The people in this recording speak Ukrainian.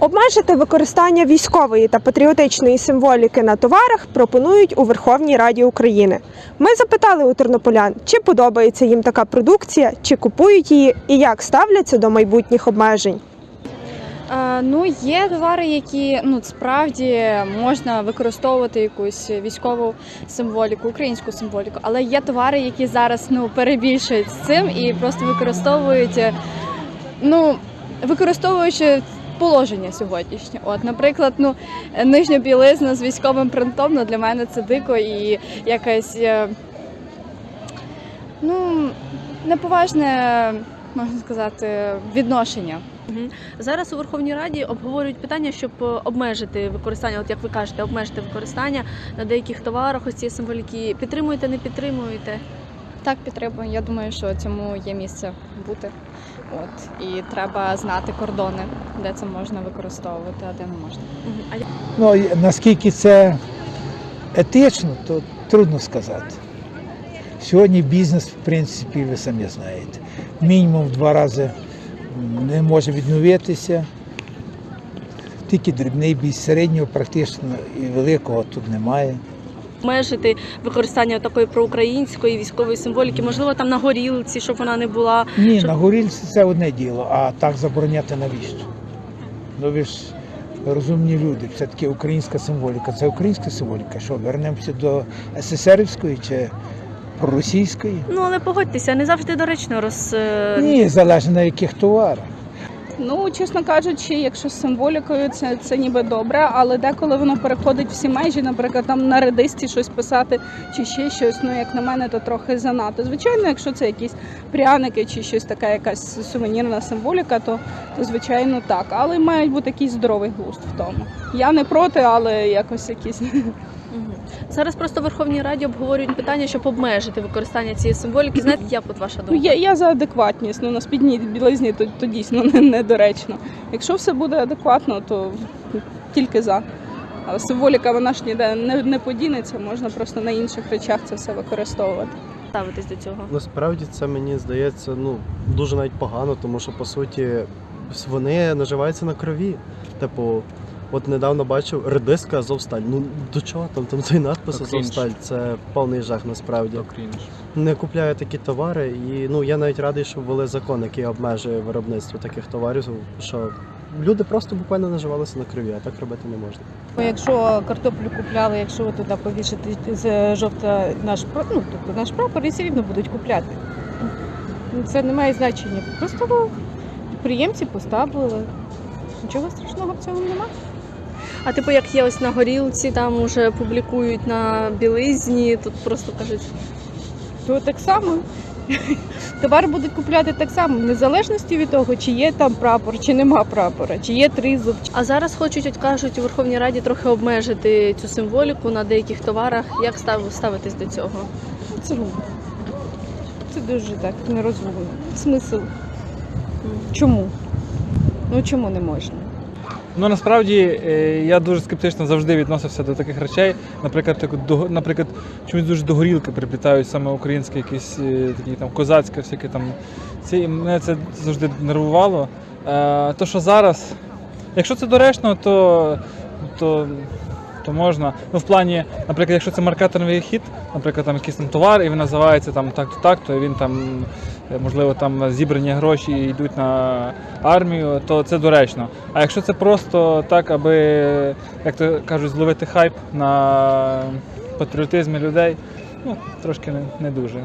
Обмежити використання військової та патріотичної символіки на товарах пропонують у Верховній Раді України. Ми запитали у тернополян, чи подобається їм така продукція, чи купують її і як ставляться до майбутніх обмежень. Е, Ну, є товари, які ну справді можна використовувати якусь військову символіку, українську символіку, але є товари, які зараз ну перебільшують з цим і просто використовують, е, ну використовуючи положення сьогоднішнє. От, наприклад, ну нижня білизна з військовим принтом, ну для мене це дико і якась е, ну неповажне, можна сказати, відношення. Зараз у Верховній Раді обговорюють питання, щоб обмежити використання, от як ви кажете, обмежити використання на деяких товарах ось цієї символіки. Підтримуєте, не підтримуєте? Так, підтримую. Я думаю, що цьому є місце бути. От і треба знати кордони, де це можна використовувати, а де не можна. Ну, наскільки це етично, то трудно сказати. Сьогодні бізнес, в принципі, ви самі знаєте, мінімум в два рази не може відновитися. Тільки дрібний бізнес, середнього практично і великого тут немає. Обмежити використання такої проукраїнської військової символіки, можливо, там на горілці, щоб вона не була. Ні, Щоб- на горілці це одне діло, а так забороняти навіщо? Ну ви ж розумні люди, все-таки українська символіка. Це українська символіка. Що, вернемося до СССРівської чи проросійської? Ну але погодьтеся, не завжди доречно роз е, Ні, залежно на яких товарах. Ну, чесно кажучи, якщо з символікою, це, це ніби добре, але деколи воно переходить всі межі, наприклад, там на редисті щось писати чи ще щось. Ну, як на мене, то трохи занадто. Звичайно, якщо це якісь пряники чи щось таке, якась сувенірна символіка, то, то звичайно так. Але мають бути якийсь здоровий глузд в тому. Я не проти, але якось якісь. Зараз просто в Верховній Раді обговорюють питання, щоб обмежити використання цієї символіки. Знаєте, як от ваша Ну, думка? я, я за адекватність. Ну, на спідній білизні то, то дійсно не- недоречно. Якщо все буде адекватно, то тільки за. Але символіка вона ж ніде не, не подінеться, можна просто на інших речах це все використовувати. Ставитись до цього? Насправді це мені здається ну дуже навіть погано, тому що по суті вони наживаються на крові. Типу, от недавно бачив редиска Азовсталь. Ну до чого там? Там цей надпис То. Азовсталь. Це повний жах насправді. То крінж. Не купляю такі товари, і ну я навіть радий, що ввели закон, який обмежує виробництво таких товарів. Що люди просто буквально наживалися на крові, а так робити не можна. Якщо картоплю купляли, якщо ви туди повішати з жовта наш ну, тобто наш прапор, і все рівно будуть купляти. Ну, Це не має значення. Просто ну, підприємці поставили. Нічого страшного в цьому немає. А типу, як є ось на горілці, там уже публікують на білизні, тут просто кажуть, То так само. Товар будуть купляти так само, в незалежності від того, чи є там прапор, чи нема прапора, чи є тризуб, А зараз хочуть, от кажуть, у Верховній Раді трохи обмежити цю символіку на деяких товарах. Як став, ставитись до цього? Це глупо. Це дуже так нерозумно. Смисл. Чому? Ну чому не можна? Ну насправді е, я дуже скептично завжди відносився до таких речей. Наприклад, так, до, наприклад, чомусь дуже до горілки приплітають саме українські якісь е, такі там козацькі, всякі там. Ці, і мене це завжди нервувало. Е, то, що зараз, якщо це доречно, то, то, то можна. Ну, в плані, наприклад, якщо це маркетинговий хід, наприклад, там якийсь там товар, і він називається там так-то так, то він там, е, можливо, там зібрані гроші і йдуть на армію, то це доречно. А якщо це просто так, аби, як то кажуть, зловити хайп на патріотизмі людей, ну, трошки не, не дуже.